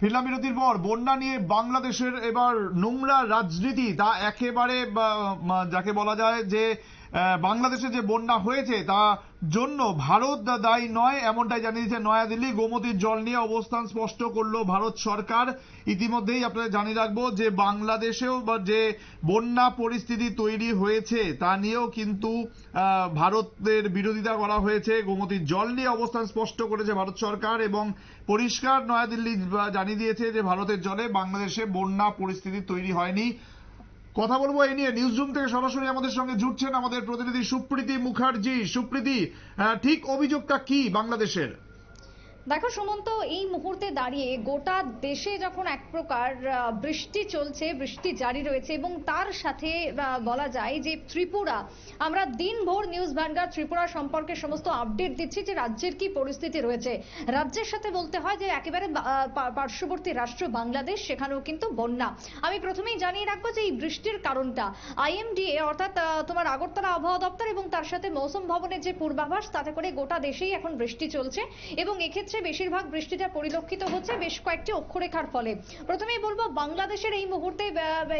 ফিরলাম বিরতির পর বন্যা নিয়ে বাংলাদেশের এবার নোংরা রাজনীতি, তা একেবারে যাকে বলা যায় যে বাংলাদেশে যে বন্যা হয়েছে, তা জন্য ভারত দায়ী নয়, এমনটাই জানিয়েছে নয়াদিল্লি। গোমতীর জল নিয়ে অবস্থান স্পষ্ট করল ভারত সরকার। ইতিমধ্যেই আপনাদের জানিয়ে রাখব যে বাংলাদেশেও যে বন্যা পরিস্থিতি তৈরি হয়েছে, তা নিয়েও কিন্তু ভারতের বিরোধিতা করা হয়েছে। গোমতীর জল নিয়ে অবস্থান স্পষ্ট করেছে ভারত সরকার এবং পরিষ্কার নয়াদিল্লি জানিয়ে দিয়েছে যে ভারতের জলে বাংলাদেশে বন্যা পরিস্থিতি তৈরি হয়নি। কথা বলব এই নিয়ে। নিউজ রুম থেকে সরাসরি আমাদের সঙ্গে জুটছেন আমাদের প্রতিনিধি সুপ্রীতি মুখার্জি। সুপ্রীতি ঠিক অভিযোগটা কি বাংলাদেশের? দেখো সুমন্ত, এই মুহূর্তে দাঁড়িয়ে গোটা দেশে যখন এক প্রকার বৃষ্টি চলছে, বৃষ্টি জারি রয়েছে এবং তার সাথে বলা যায় যে ত্রিপুরা, আমরা দিনভর নিউজ ভ্যানগার্ড ত্রিপুরা সম্পর্কে সমস্ত আপডেট দিচ্ছি যে রাজ্যের কি পরিস্থিতি রয়েছে। রাজ্যের সাথে বলতে হয় যে একেবারে পার্শ্ববর্তী রাষ্ট্র বাংলাদেশ, সেখানেও কিন্তু বন্যা। আমি প্রথমেই জানিয়ে রাখব যে এই বৃষ্টির কারণটা। আইএমডিএ, অর্থাৎ তোমার আগরতলা আবহাওয়া দপ্তর এবং তার সাথে মৌসুম ভবনের যে পূর্বাভাস, তাতে করে গোটা দেশেই এখন বৃষ্টি চলছে এবং এক্ষেত্রে বেশিরভাগ বৃষ্টিটা পরিলক্ষিত হচ্ছে বেশ কয়েকটি অক্ষরেখার ফলে। প্রথমেই বলব, বাংলাদেশের এই মুহূর্তে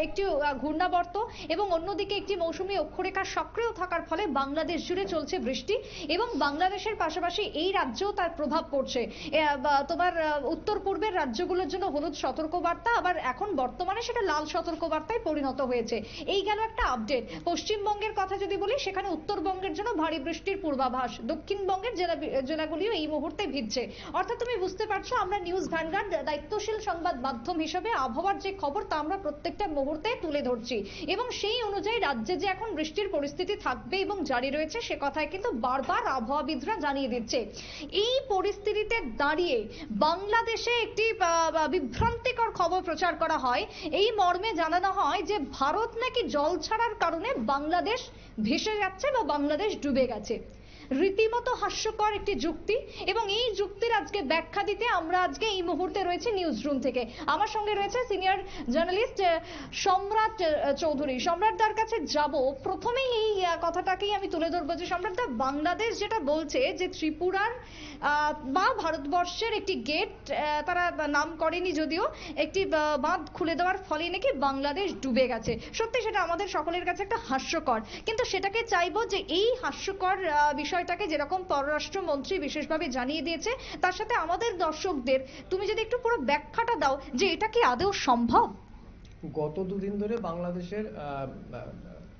একটি ঘূর্ণাবর্ত এবং অন্যদিকে একটি মৌসুমি অক্ষরেখা সক্রিয় থাকার ফলে বাংলাদেশ জুড়ে চলছে বৃষ্টি এবং বাংলাদেশের পাশাপাশি এই রাজ্যেও তার প্রভাব পড়ছে। তোমার উত্তর পূর্বের রাজ্যগুলোর জন্য হলুদ সতর্কবার্তা, আবার এখন বর্তমানে সেটা লাল সতর্কবার্তায় পরিণত হয়েছে। এই গেল একটা আপডেট। পশ্চিমবঙ্গের কথা যদি বলি, সেখানে উত্তরবঙ্গের জন্য ভারী বৃষ্টির পূর্বাভাস। দক্ষিণবঙ্গের জেলা, জেলাগুলিও এই মুহূর্তে ভিজছে। অর্থাৎ তুমি বুঝতে পারছ, আমরা নিউজ ভ্যানগার্ড দায়িত্বশীল সংবাদ মাধ্যম হিসেবে আবহাওয়ার যে খবর তা আমরা প্রত্যেকটা মুহূর্তে তুলে ধরছি। এবং সেই অনুযায়ী রাজ্যে যে এখন বৃষ্টির পরিস্থিতি থাকবে এবং জারি রয়েছে, সে কথায় কিন্তু বারবার আবহাওয়াবিদরা জানিয়ে দিচ্ছে। এই পরিস্থিতিতে দাঁড়িয়ে বাংলাদেশে একটি বিভ্রান্তিকর খবর প্রচার করা হয়। এই মর্মে জানানো হয় যে, ভারত নাকি জল ছাড়ার কারণে বাংলাদেশ ভেসে যাচ্ছে বা বাংলাদেশ ডুবে গেছে। রীতিমতো হাস্যকর একটি যুক্তি এবং এই যুক্তির আজকে ব্যাখ্যা দিতে আমরা আজকে এই মুহূর্তে রয়েছে নিউজ রুম থেকে। আমার সঙ্গে রয়েছে সিনিয়র জার্নালিস্ট সম্রাট চৌধুরী। সম্রাটদার কাছে যাব। প্রথমেই এই কথাটাকেই আমি তুলে ধরবো যে সম্রাট সম্রাটদা বাংলাদেশ যেটা বলছে যে ত্রিপুরার বা ভারতবর্ষের একটি গেট তারা নাম করেনি যদিও একটি বাঁধ খুলে দেওয়ার ফলে নাকি বাংলাদেশ ডুবে গেছে। সত্যি সেটা আমাদের সকলের কাছে একটা হাস্যকর। কিন্তু সেটাকে চাইব যে এই হাস্যকর আহ, বিষয়টাকে যেরকম পররাষ্ট্রমন্ত্রী বিশেষভাবে জানিয়ে দিয়েছে তার সাথে আমাদের দর্শকদের তুমি যদি একটু পুরো ব্যাখ্যাটা দাও যে এটা কি আদৌ সম্ভব? গত দুদিন ধরে বাংলাদেশের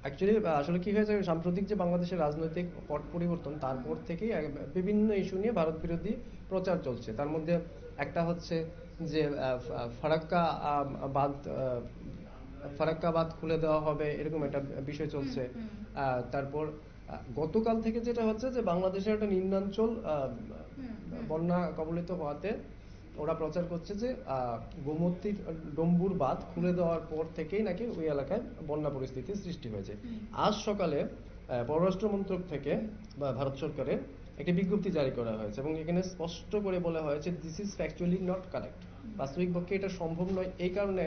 অ্যাকচুয়ালি আসলে কি হয়েছে সাম্প্রতিক যে বাংলাদেশের রাজনৈতিক পট পরিবর্তন তারপর থেকেই বিভিন্ন ইস্যু নিয়ে ভারত বিরোধী প্রচার চলছে। তার মধ্যে একটা হচ্ছে যে ফারাক্কা বাঁধ ফারাক্কা বাঁধ খুলে দেওয়া হবে এরকম একটা বিষয় চলছে। তারপর গতকাল থেকে যেটা হচ্ছে যে বাংলাদেশের একটা নিম্নাঞ্চল বন্যা কবলিত হওয়াতে ওরা প্রচার করছে যে আহ, গোমতীর ডম্বুর বাঁধ খুলে দেওয়ার পর থেকেই নাকি ওই এলাকায় বন্যা পরিস্থিতির সৃষ্টি হয়েছে। আজ সকালে পররাষ্ট্র মন্ত্রক থেকে বা ভারত সরকারের একটি বিজ্ঞপ্তি জারি করা হয়েছে এবং এখানে স্পষ্ট করে বলা হয়েছে this is factually not correct বাস্তবিক পক্ষে এটা সম্ভব নয়। এই কারণে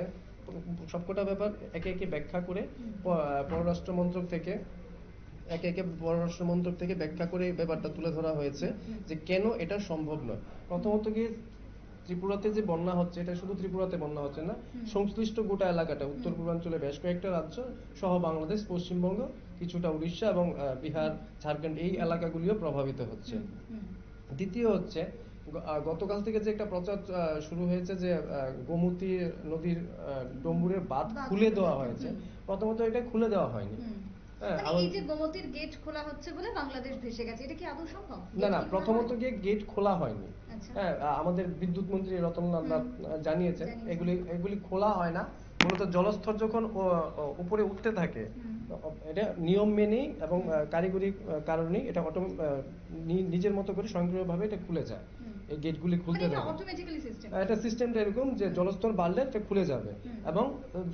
সবকটা ব্যাপার একে একে ব্যাখ্যা করে পররাষ্ট্র মন্ত্রক থেকে একে একে পররাষ্ট্র মন্ত্রক থেকে ব্যাখ্যা করে ব্যাপারটা তুলে ধরা হয়েছে যে কেন এটা সম্ভব নয়। প্রথমত কি ত্রিপুরাতে যে বন্যা হচ্ছে এটা শুধু ত্রিপুরাতে বন্যা হচ্ছে না সংশ্লিষ্ট গোটা এলাকাটা উত্তর পূর্বাঞ্চলে বেশ কয়েকটা রাজ্য সহ বাংলাদেশ পশ্চিমবঙ্গ কিছুটা উড়িষ্যা এবং বিহার ঝাড়খণ্ড এই এলাকাগুলিও প্রভাবিত হচ্ছে। দ্বিতীয় হচ্ছে গতকাল থেকে যে একটা প্রচার শুরু হয়েছে যে গোমতী নদীর ডম্বুরের বাঁধ খুলে দেওয়া হয়েছে। প্রথমত এটা খুলে দেওয়া হয়নি। এই যে গোমতীর গেট খোলা হচ্ছে বলে বাংলাদেশ ভেসে গেছে এটা কি আদৌ সম্ভব? না না প্রথমত গিয়ে গেট খোলা হয়নি। আচ্ছা। হ্যাঁ আমাদের বিদ্যুৎ মন্ত্রী রতনলাল নাথ জানিয়েছেন। এগুলি এগুলি খোলা হয় না। মূলত জলস্তর যখন উপরে উঠতে থাকে এটা নিয়ম মেনেই এবং কারিগরি কারণেই এটা অটো নিজের মতো করে স্বয়ংক্রিয়ভাবে এটা খুলে যায়। এই গেটগুলি মানে খুলতে এটা থাকে সিস্টেম এটা সিস্টেমটা এরকম যে জলস্তর বাড়লে এটা খুলে যাবে এবং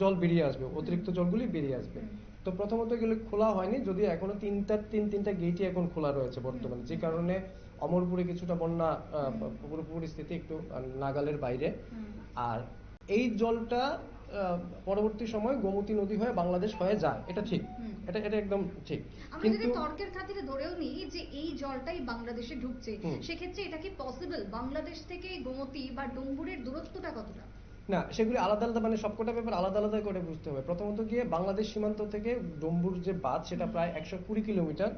জল বেরিয়ে আসবে অতিরিক্ত জলগুলি বেরিয়ে আসবে। তো প্রথমত এগুলো খোলা হয়নি যদিও এখনও তিনটা তিন তিনটা গেটই এখন খোলা রয়েছে বর্তমানে। যে কারণে অমরপুরে কিছুটা বন্যা আহ, পুরো পরিস্থিতি একটু নাগালের বাইরে। আর এই জলটা পরবর্তী সময় গোমতী নদী হয়ে বাংলাদেশ হয়ে যায় এটা ঠিক। এটা এটা একদম ঠিক। যদি তর্কের খাতিরে ধরেও নিই যে এই জলটাই বাংলাদেশে ঢুকছে সেক্ষেত্রে এটা কি পসিবল বাংলাদেশ থেকে গোমতী বা ডুম্বুরের দূরত্বটা কতটা? না সেগুলি আলাদা আলাদা মানে সবকটা ব্যাপার আলাদা আলাদা করে বুঝতে হবে। প্রথমত গিয়ে বাংলাদেশ সীমান্ত থেকে ডম্বুর যে বাঁধ সেটা প্রায় একশো কুড়ি কিলোমিটার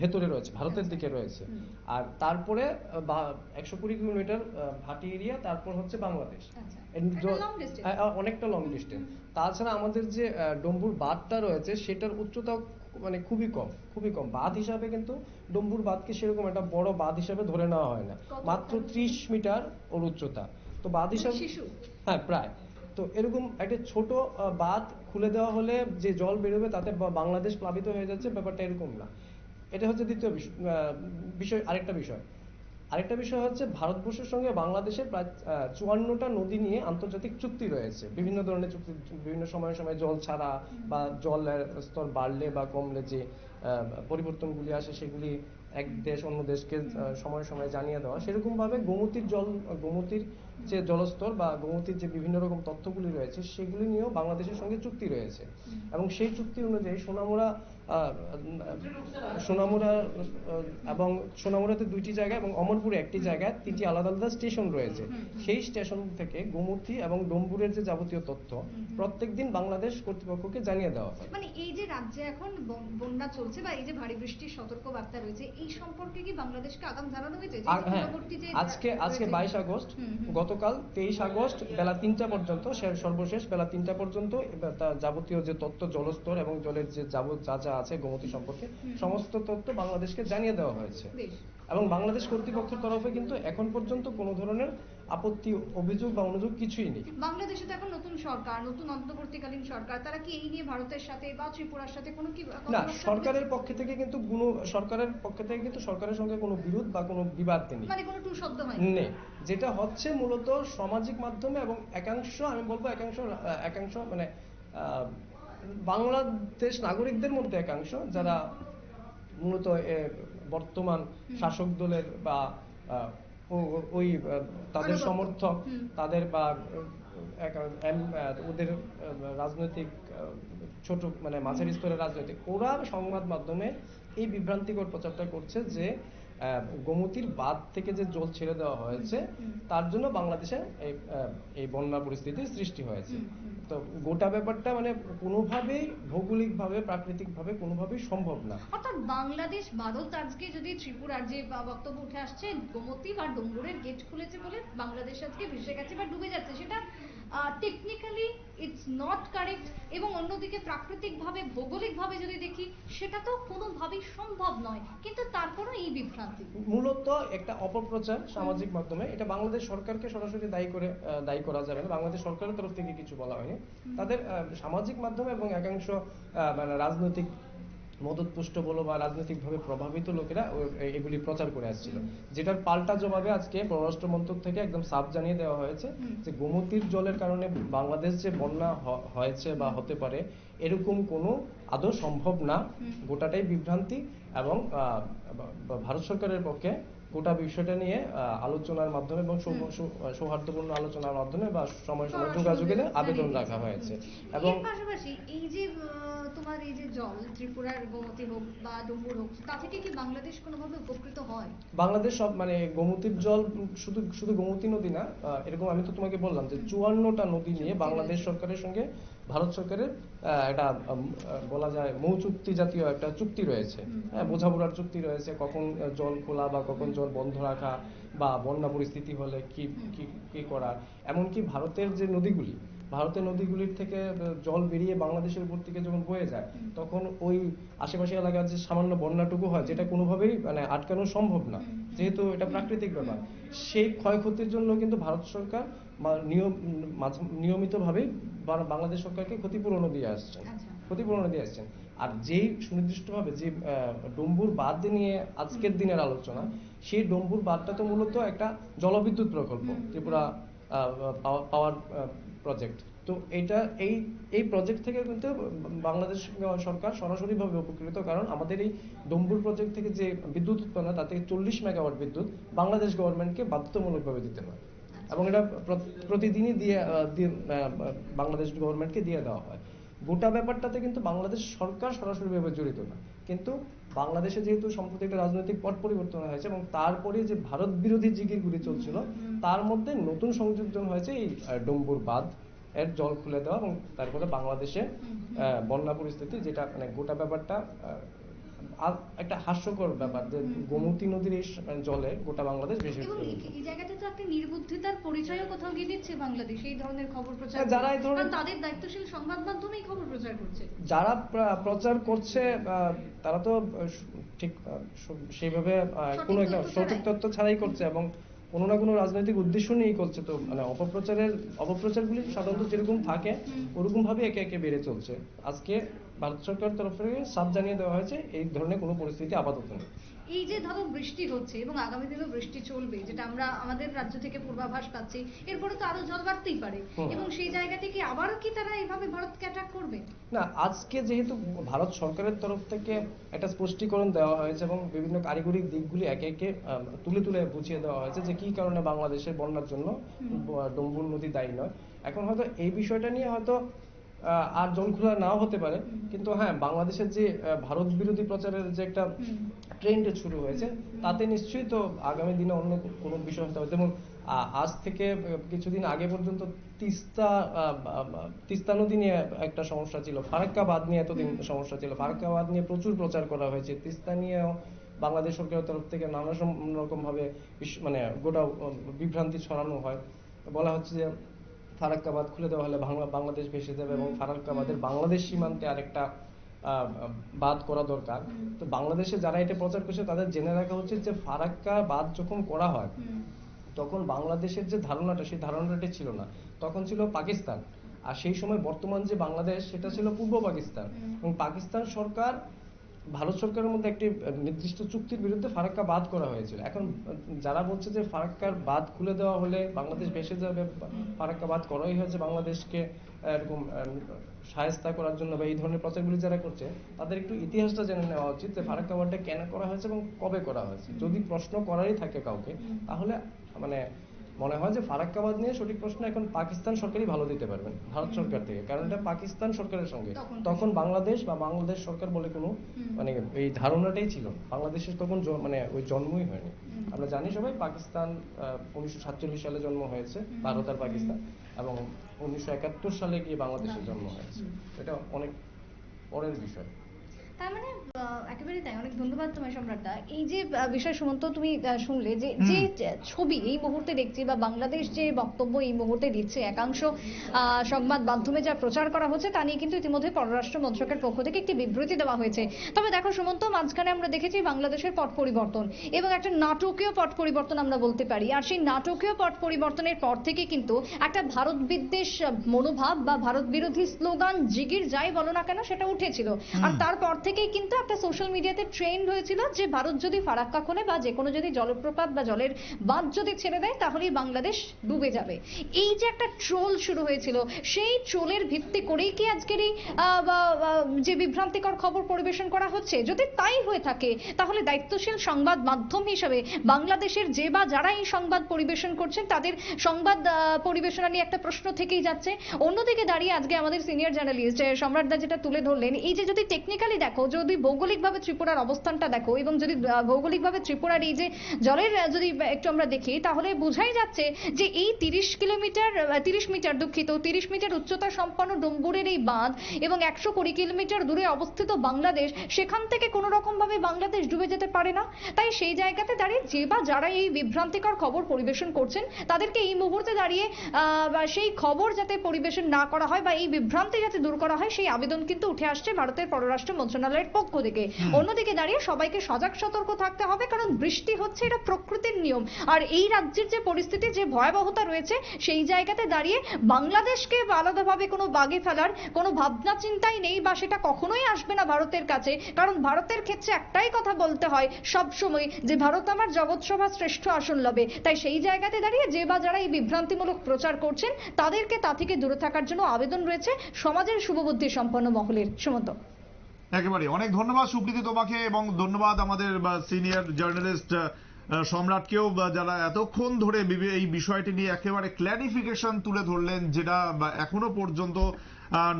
ভেতরে রয়েছে ভারতের দিকে রয়েছে। আর তারপরে একশো কুড়ি কিলোমিটার ভাটি এরিয়া তারপর হচ্ছে বাংলাদেশ। আচ্ছা। হ্যাঁ, অনেকটা লং ডিস্টেন্স তাছাড়া আমাদের যে ডম্বুর বাঁধটা রয়েছে সেটার উচ্চতা মানে খুবই কম খুবই কম। বাঁধ হিসাবে কিন্তু ডম্বুর বাঁধকে সেরকম একটা বড় বাঁধ হিসাবে ধরে নেওয়া হয় না। মাত্র ত্রিশ মিটার ওর উচ্চতা। তো বাঁধ হিসাবে শিশু? হ্যাঁ প্রায়। তো এরকম একটা ছোট বাঁধ খুলে দেওয়া হলে যে জল বেরোবে তাতে বাংলাদেশ প্লাবিত হয়ে যাচ্ছে, ব্যাপারটা এরকম না। এটা হচ্ছে দ্বিতীয় বিষয়, আরেকটা বিষয়। আরেকটা বিষয় হচ্ছে ভারতবর্ষের সঙ্গে বাংলাদেশের প্রায় চুয়ান্নটা নদী নিয়ে আন্তর্জাতিক চুক্তি রয়েছে। বিভিন্ন ধরনের চুক্তি, বিভিন্ন সময়ে সময়ে জল ছাড়া বা জলের স্তর বাড়লে বা কমলে যে পরিবর্তনগুলি আসে সেগুলি এক দেশ অন্য দেশকে সময়ে সময়ে জানিয়ে দেওয়া। সেরকম ভাবে গোমতীর জল গোমতীর যে জলস্তর বা গোমতীর যে বিভিন্ন রকম তথ্যগুলি রয়েছে সেগুলি নিয়েও বাংলাদেশের সঙ্গে চুক্তি রয়েছে। এবং সেই চুক্তি অনুযায়ী সোনামুড়া সোনামুড়া এবং সোনামুড়াতে দুইটি জায়গা এবং অমরপুরে একটি জায়গায় তিনটি আলাদা আলাদা স্টেশন রয়েছে। সেই স্টেশন থেকে গোমতী এবং ডম্বুরের যে যাবতীয় তথ্য প্রত্যেকদিন বাংলাদেশ কর্তৃপক্ষকে জানিয়ে দেওয়া হয়। মানে এই যে রাজ্যে এখন বন্যা চলছে বা এই যে ভারী বৃষ্টির সতর্ক বার্তা রয়েছে এই সম্পর্কে কি বাংলাদেশকে আগাম জানানো হয়েছে? যে হ্যাঁ আজকে আজকে রয়েছে- বাইশ আগস্ট। গতকাল তেইশ আগস্ট বেলা তিনটা পর্যন্ত সর্বশেষ বেলা তিনটা পর্যন্ত যাবতীয় যে তথ্য জলস্তর এবং জলের যে যাব যা যা আছে গোমতী সম্পর্কে সমস্ত তথ্য বাংলাদেশকে জানিয়ে দেওয়া হয়েছে। এবং বাংলাদেশ কর্তৃপক্ষের তরফে কিন্তু এখন পর্যন্ত কোনো ধরনের আপত্তি অভিযোগ বা অনুযোগ কিছুই নেই। বাংলাদেশে তো এখন নতুন সরকার নতুন অন্তর্বর্তীকালীন সরকার তারা কি এই নিয়ে ভারতের সাথে বা ত্রিপুরার সাথে কোনো কি না সরকারের? পক্ষে থেকে কিন্তু কোনো সরকারের পক্ষে থেকে কিন্তু সরকারের সঙ্গে কোনো বিরোধ বা কোনো বিবাদ নেই। মানে কোনো টু শব্দ হয় নেই। যেটা হচ্ছে মূলত সামাজিক মাধ্যমে এবং একাংশ আমি বলব একাংশ একাংশ মানে বাংলাদেশ নাগরিকদের মধ্যে একাংশ যারা মূলত বর্তমান শাসক দলের বা ওই তাদের সমর্থক তাদের বা ওদের রাজনৈতিক ছোট মানে মাঝারি স্তরের রাজনৈতিক ওরা সংবাদ মাধ্যমে এই বিভ্রান্তিকর প্রচারটা করছে যে গোমতীর বাঁধ থেকে যে জল ছেড়ে দেওয়া হয়েছে তার জন্য বাংলাদেশে এই এই বন্যা পরিস্থিতির সৃষ্টি হয়েছে। তো গোটা ব্যাপারটা মানে কোনোভাবেই ভৌগোলিকভাবে প্রাকৃতিকভাবে কোনোভাবেই সম্ভব না। অর্থাৎ বাংলাদেশ ভারত আজকে যদি ত্রিপুরার যে বক্তব্য উঠে আসছে গোমতী বা ডুঙ্গুরের গেট খুলেছে বলে বাংলাদেশ আজকে ভেসে গেছে বা ডুবে যাচ্ছে সেটা টেকনিক্যালি ইটস নট কারেক্ট এবং অন্যদিকে প্রাকৃতিকভাবে ভৌগোলিকভাবে যদি দেখি সেটা তো কোনোভাবেই সম্ভব নয়। কিন্তু তারপরও এই বিভ্রান্তি। মূলত একটা অপপ্রচার সামাজিক মাধ্যমে। এটা বাংলাদেশ সরকারকে সরাসরি দায়ী করে দায়ী করা যাবে না। বাংলাদেশ সরকারের তরফ থেকে কিছু বলা হয়নি। তাদের সামাজিক মাধ্যমে এবং একাংশ মানে রাজনৈতিক মদতপুষ্ট বলো বা রাজনৈতিকভাবে প্রভাবিত লোকেরা এগুলি প্রচার করে আসছিল। যেটার পাল্টা জবাবে আজকে পররাষ্ট্র মন্ত্রক থেকে একদম সাফ জানিয়ে দেওয়া হয়েছে যে গোমতীর জলের কারণে বাংলাদেশ যে বন্যা হয়েছে বা হতে পারে এরকম কোনো আদৌ সম্ভব না। গোটাটাই বিভ্রান্তি। এবং ভারত সরকারের পক্ষে গোটা বিষয়টা নিয়ে আলোচনার মাধ্যমে এবং সৌহার্দ্যপূর্ণ আলোচনার মাধ্যমে বা সময় সময় যোগাযোগের আবেদন রাখা হয়েছে। এবং পাশাপাশি এই যে তোমার এই যে জল ত্রিপুরার গোমতী হোক বা ডুম্বুর হোক তা থেকে কি বাংলাদেশ কোনোভাবে উপকৃত হয়? বাংলাদেশ সব মানে গোমতীর জল শুধু শুধু গোমতী নদী না এরকম আমি তো তোমাকে বললাম যে চুয়ান্নটা নদী নিয়ে বাংলাদেশ সরকারের সঙ্গে ভারত সরকারের একটা বলা যায় মৌ চুক্তি জাতীয় একটা চুক্তি রয়েছে। হ্যাঁ বোঝাপড়ার চুক্তি রয়েছে কখন জল খোলা বা কখন জল বন্ধ রাখা বা বন্যা পরিস্থিতি হলে কি কি কি করা এমনকি ভারতের যে নদীগুলি ভারতের নদীগুলির থেকে জল বেরিয়ে বাংলাদেশের উপর থেকে যখন বয়ে যায় তখন ওই আশেপাশে এলাকার যে সামান্য বন্যাটুকু হয় যেটা কোনোভাবেই মানে আটকানো সম্ভব না। যেহেতু এটা প্রাকৃতিক ব্যাপার। সেই ক্ষয়ক্ষতির জন্য কিন্তু ভারত সরকার নিয়ম মাঝ- নিয়মিতভাবেই বা- বাংলাদেশ সরকারকে ক্ষতিপূরণও দিয়ে আসছেন আচ্ছা। ক্ষতিপূরণ দিয়ে আসছেন আর যেই সুনির্দিষ্টভাবে যে ডম্বুর বাঁধ নিয়ে আজকের দিনের আলোচনা সেই ডম্বুর বাঁধটা তো মূলত একটা জলবিদ্যুৎ প্রকল্প ত্রিপুরা পাওয়ার প্রজেক্ট। তো এটা এই এই প্রজেক্ট থেকে কিন্তু বাংলাদেশ সরকার সরাসরিভাবে উপকৃত কারণ আমাদের এই ডম্বুর প্রজেক্ট থেকে যে বিদ্যুৎ উৎপন্ন তাতে চল্লিশ মেগাওয়াট বিদ্যুৎ বাংলাদেশ গভর্নমেন্টকে বাধ্যতামূলকভাবে দিতে হয়। এবং এটা প্রতিদিনই দিয়ে বাংলাদেশ গভর্নমেন্টকে দিয়ে দেওয়া হয়। গোটা ব্যাপারটাতে কিন্তু বাংলাদেশ সরকার সরাসরিভাবে জড়িত না। কিন্তু বাংলাদেশে যেহেতু সম্প্রতি একটা রাজনৈতিক পট পরিবর্তন হয়েছে এবং তারপরে যে ভারত বিরোধী জিগিরগুলি চলছিল তার মধ্যে নতুন সংযোজন হয়েছে এই ডম্বুর বাঁধ এর জল খুলে দেওয়া এবং তারপরে বাংলাদেশে বন্যা পরিস্থিতি যেটা মানে গোটা ব্যাপারটা একটা হাস্যকর ব্যাপার যে গোমতী নদীর এই জলে গোটা বাংলাদেশ ভেসে এবং এই- জায়গাটা তো একটা নির্বুদ্ধিতার পরিচয়ও কোথাও গিয়ে দিচ্ছে বাংলাদেশ এই ধরনের খবর প্রচার হ্যাঁ, যারা এই ধরনের- তাদের দায়িত্বশীল সংবাদ মাধ্যমে এই খবর প্রচার করছে। যারা প্রচার করছে আহ, তারা তো ঠিক সেভাবে সেইভাবে কোনো একটা সঠিক তথ্য ছাড়াই করছে এবং কোনো না কোনো রাজনৈতিক উদ্দেশ্য নিয়েই করছে তো মানে অপপ্রচারের, অপপ্রচারগুলি সাধারণত যেরকম থাকে ওরকম ভাবে একে একে বেড়ে চলছে। আজকে ভারত সরকারের তরফ থেকে সাফ জানিয়ে দেওয়া হয়েছে, এই ধরনের কোনো পরিস্থিতি আপাতত নেই। এই যে ধরো বৃষ্টি হচ্ছে এবং আগামী দিনেও বৃষ্টি চলবে যেটা আমরা আমাদের রাজ্য থেকে পূর্বাভাস পাচ্ছি এরপরে তো আরও জল বাড়তেই পারে। এবং সেই জায়গা থেকে আবারও কি তারা এইভাবে ভারতকে অ্যাটাক করবে? না আজকে যেহেতু ভারত সরকারের তরফ থেকে একটা স্পষ্টীকরণ দেওয়া হয়েছে এবং বিভিন্ন কারিগরি দিকগুলি একে একে তুলে তুলে বুঝিয়ে দেওয়া হয়েছে যে কি কারণে বাংলাদেশের বন্যার জন্য ডম্বুর নদী দায়ী নয়। এখন হয়তো এই বিষয়টা নিয়ে হয়তো আর জল খোলা নাও হতে পারে কিন্তু হ্যাঁ বাংলাদেশের যে ভারত বিরোধী প্রচারের যে একটা ট্রেন্ড শুরু হয়েছে তাতে নিশ্চয়ই তো আগামী দিনে অন্য কোনো বিষয় হতে হবে যেমন আজ থেকে কিছুদিন আগে পর্যন্ত তিস্তা তিস্তা নদী নিয়ে একটা সমস্যা ছিল। ফারাক্কা বাঁধ নিয়ে এতদিন সমস্যা ছিল। ফারাক্কা বাঁধ নিয়ে প্রচুর প্রচার করা হয়েছে। তিস্তা নিয়েও বাংলাদেশ সরকারের তরফ থেকে নানা রকম ভাবে মানে গোটা বিভ্রান্তি ছড়ানো হয়। বলা হচ্ছে যে ফারাক্কা বাঁধ খুলে দেওয়া হলে বাংলা বাংলাদেশ ভেসে যাবে এবং ফারাক্কা বাঁধের বাংলাদেশ সীমান্তে আরেকটা বাদ করা দরকার। তো বাংলাদেশে যারা এটা প্রচার করছে তাদের জেনে রাখা উচিত যে ফারাক্কা বাদ যখন করা হয় তখন বাংলাদেশের যে ধারণাটা সেই ধারণাটা ছিল না। তখন ছিল পাকিস্তান। আর সেই সময় বর্তমান যে বাংলাদেশ সেটা ছিল পূর্ব পাকিস্তান। এবং পাকিস্তান সরকার ভারত সরকারের মধ্যে একটি নির্দিষ্ট চুক্তির বিরুদ্ধে ফারাক্কা বাদ করা হয়েছিল। এখন যারা বলছে যে ফারাক্কার বাদ খুলে দেওয়া হলে বাংলাদেশ ভেসে যাবে ফারাক্কা বাদ করাই হয়েছে বাংলাদেশকে এরকম সায়স্তা করার জন্য বা এই ধরনের প্রচারগুলি যারা করছে তাদের একটু ইতিহাসটা জেনে নেওয়া উচিত যে ফারাক্কা বাদটা কেন করা হয়েছে এবং কবে করা হয়েছে। যদি প্রশ্ন করারই থাকে কাউকে তাহলে মানে মনে হয় যে ফারাক্কাবাদ নিয়ে সঠিক প্রশ্ন এখন পাকিস্তান সরকারই ভালো দিতে পারবেন ভারত সরকার থেকে। কারণ এটা পাকিস্তান সরকারের সঙ্গে। তখন বাংলাদেশ বা বাংলাদেশ সরকার বলে কোনো মানে এই ধারণাটাই ছিল। বাংলাদেশের তখন মানে ওই জন্মই হয়নি। আমরা জানি সবাই পাকিস্তান উনিশশো সাতচল্লিশ সালে জন্ম হয়েছে ভারত আর পাকিস্তান। এবং উনিশশো একাত্তর সালে গিয়ে বাংলাদেশের জন্ম হয়েছে। এটা অনেক পরের বিষয়। তার মানে আহ, একেবারেই তাই অনেক ধন্যবাদ তোমায় সম্রাটদা। এই যে বিষয় সুমন্ত তুমি শুনলে যে যে ছবি এই মুহূর্তে দেখছি বা বাংলাদেশ যে বক্তব্য এই মুহূর্তে দিচ্ছে একাংশ সংবাদ মাধ্যমে যা প্রচার করা হচ্ছে তা নিয়ে কিন্তু ইতিমধ্যে পররাষ্ট্র মন্ত্রকের পক্ষ থেকে একটি বিবৃতি দেওয়া হয়েছে। তবে দেখো সুমন্ত মাঝখানে আমরা দেখেছি বাংলাদেশের পট পরিবর্তন এবং একটা নাটকীয় পট পরিবর্তন আমরা বলতে পারি। আর সেই নাটকীয় পট পরিবর্তনের পর থেকে কিন্তু একটা ভারত বিদ্বেষ মনোভাব বা ভারত বিরোধী স্লোগান জিগির যাই বলো না কেন সেটা উঠেছিল। আর তারপর থেকেই কিন্তু একটা সোশ্যাল মিডিয়াতে ট্রেন্ড হয়েছিল যে ভারত যদি ফারাক্কা খোলে বা যে কোনো যদি জলপ্রপাত বা জলের বাঁধ যদি ছেড়ে দেয়, তাহলেই বাংলাদেশ ডুবে যাবে। এই যে একটা ট্রোল শুরু হয়েছিল, সেই ট্রোলের ভিত্তি করেই কি আজকের এই যে বিভ্রান্তিকর খবর পরিবেশন করা হচ্ছে? যদি তাই হয়ে থাকে, তাহলে দায়িত্বশীল সংবাদ মাধ্যম হিসেবে বাংলাদেশের যে বা যারা এই সংবাদ পরিবেশন করছেন, তাদের সংবাদ পরিবেশনা নিয়ে একটা প্রশ্ন থেকেই যাচ্ছে। অন্যদিকে দাঁড়িয়ে আজকে আমাদের সিনিয়র জার্নালিস্ট সম্রাটদা যেটা তুলে ধরলেন, এই যে যদি টেকনিক্যালি দেখো যদি ভৌগোলিকভাবে ত্রিপুরার অবস্থানটা দেখো, এবং যদি ভৌগোলিকভাবে ত্রিপুরার এই যে জলের যদি একটু আমরা দেখি, তাহলে বোঝাই যাচ্ছে যে এই তিরিশ কিলোমিটার তিরিশ মিটার দুঃখিত, তিরিশ মিটার উচ্চতা সম্পন্ন ডম্বুরের এই বাঁধ এবং একশো কুড়ি কিলোমিটার দূরে অবস্থিত বাংলাদেশ, সেখান থেকে কোনো রকম ভাবে বাংলাদেশ ডুবে যেতে পারে না। তাই সেই জায়গাতে দাঁড়িয়ে যে বা যারা এই বিভ্রান্তিকর খবর পরিবেশন করছেন, তাদেরকে এই মুহূর্তে দাঁড়িয়ে সেই খবর যাতে পরিবেশন না করা হয় বা এই বিভ্রান্তি যাতে দূর করা হয়, সেই আবেদন কিন্তু উঠে আসছে ভারতের পররাষ্ট্র মন্ত্রণালয়ের পক্ষ থেকে অন্যদিকে দাঁড়িয়ে সবাইকে সজাগ সতর্ক থাকতে হবে কারণ বৃষ্টি হচ্ছে এটা প্রকৃতির নিয়ম। আর এই রাজ্যের যে পরিস্থিতি যে ভয়াবহতা রয়েছে সেই জায়গাতে দাঁড়িয়ে বাংলাদেশকে আলাদাভাবে কোনো বাগে ফেলার কোনো ভাবনা চিন্তাই নেই বা সেটা কখনোই আসবে না ভারতের কাছে। কারণ ভারতের ক্ষেত্রে একটাই কথা বলতে হয় সব সময় যে ভারত আমার জগৎসভা শ্রেষ্ঠ আসন লবে। তাই সেই জায়গাতে দাঁড়িয়ে যে বা যারা এই বিভ্রান্তিমূলক প্রচার করছেন তাদেরকে তা থেকে দূরে থাকার জন্য আবেদন রয়েছে সমাজের শুভবুদ্ধি সম্পন্ন মহলের। সুমন্ত। একেবারে। অনেক ধন্যবাদ সুপ্রীতি তোমাকে এবং ধন্যবাদ আমাদের সিনিয়র জার্নালিস্ট সম্রাটকেও যারা এতক্ষণ ধরে এই বিষয়টি নিয়ে একেবারে ক্ল্যারিফিকেশন তুলে ধরলেন, যেটা এখনও পর্যন্ত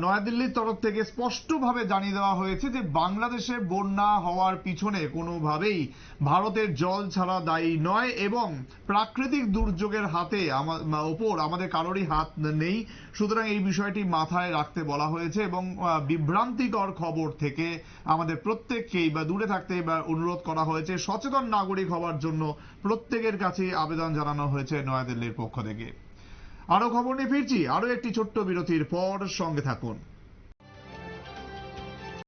নয়াদিল্লির তরফ থেকে স্পষ্টভাবে জানিয়ে দেওয়া হয়েছে যে বাংলাদেশে বন্যা হওয়ার পিছনে কোনোভাবেই ভারতের জল ছাড়া দায়ী নয় এবং প্রাকৃতিক দুর্যোগের হাতে ওপর আমাদের কারোরই হাত নেই। সুতরাং এই বিষয়টি মাথায় রাখতে বলা হয়েছে এবং বিভ্রান্তিকর খবর থেকে আমাদের প্রত্যেককেই বা দূরে থাকতে বা অনুরোধ করা হয়েছে সচেতন নাগরিক হওয়ার জন্য প্রত্যেকের কাছে আবেদন জানানো হয়েছে নয়াদিল্লির পক্ষ থেকে। আরও খবর নিয়ে ফিরছি। আরও একটি ছোট্ট বিরতির পর সঙ্গে থাকুন।